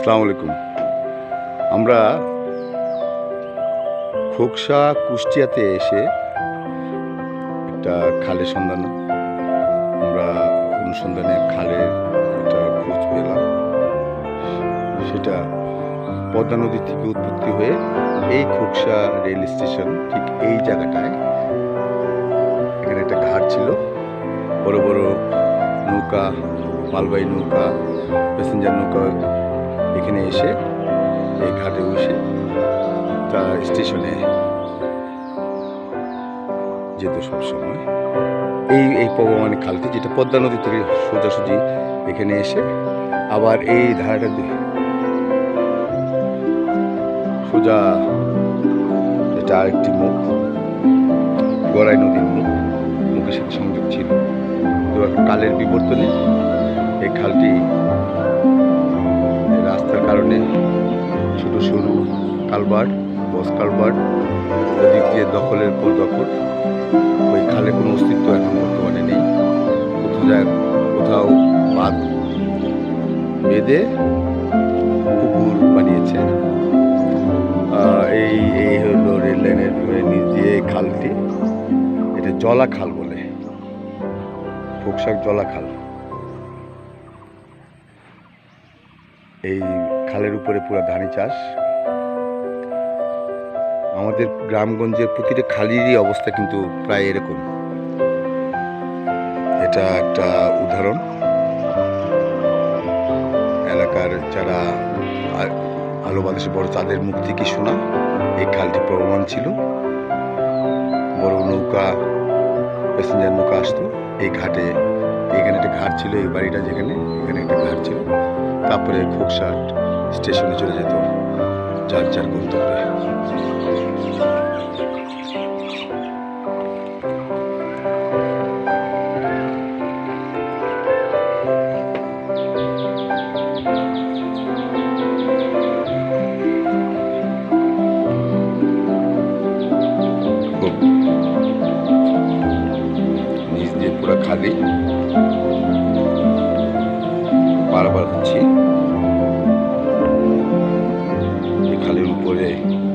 আসসালামু আলাইকুম। আমরা খোকসা, কুষ্টিয়াতে এসে একটা খালের সন্ধান, আমরা অনুসন্ধানে খালের একটা খোঁজ পেলাম। সেটা পদ্মা নদী থেকে উৎপত্তি হয়ে এই খোকসা রেল স্টেশন ঠিক এই জায়গাটায় এখানে একটা ঘাট ছিল। বড় বড় নৌকা, মালবাহী নৌকা প্যাসেঞ্জার নৌকা এখানে এসে এই ঘাটে বসে তা স্টেশনে যেত সবসময়। এই এই পবমানি খালটি যেটা পদ্মা নদী থেকে সোজাসুজি এখানে এসে আবার এই ধারাটা দিয়ে সোজা এটা আরেকটি মুখ। গড়াই নদীর মুখ। মুখের সাথে সংযোগ ছিল। তো কালের বিবর্তনে এই খালটি কারণে। ছোট সরু কালভার্ট বস কালভার্ট ওদিক দিয়ে দখলের পর দখল। ওই খালে কোনো অস্তিত্ব এখন বর্তমানে নেই। কোথাও যায়, কোথাও বাঁধ বেঁধে পুকুর বানিয়েছে। এই এই হলো রেল লাইনের এই খালটি। এটা জলা খাল বলে। ফোকসাক জলা খাল এই খালের উপরে পুরো ধানি চাষ। আমাদের গ্রামগঞ্জের প্রতিটা খালিরই অবস্থা কিন্তু প্রায় এরকম। এটা একটা উদাহরণ। এলাকার যারা আলো বাতাসে বড়, তাদের মুখ থেকে শোনা? এই খালটি প্রবহমান ছিল। বড় নৌকা প্যাসেঞ্জার নৌকা আসতো। এই ঘাটে, এখানে একটা ঘাট ছিল, এই বাড়িটা যেখানে, এখানে একটা ঘাট ছিল। তারপরে খোকসাট। স্টেশনে চলে যেত যার যার গন্তব্যে। নিচ দিয়ে পুরো খালি। বারবার হচ্ছি Valeu.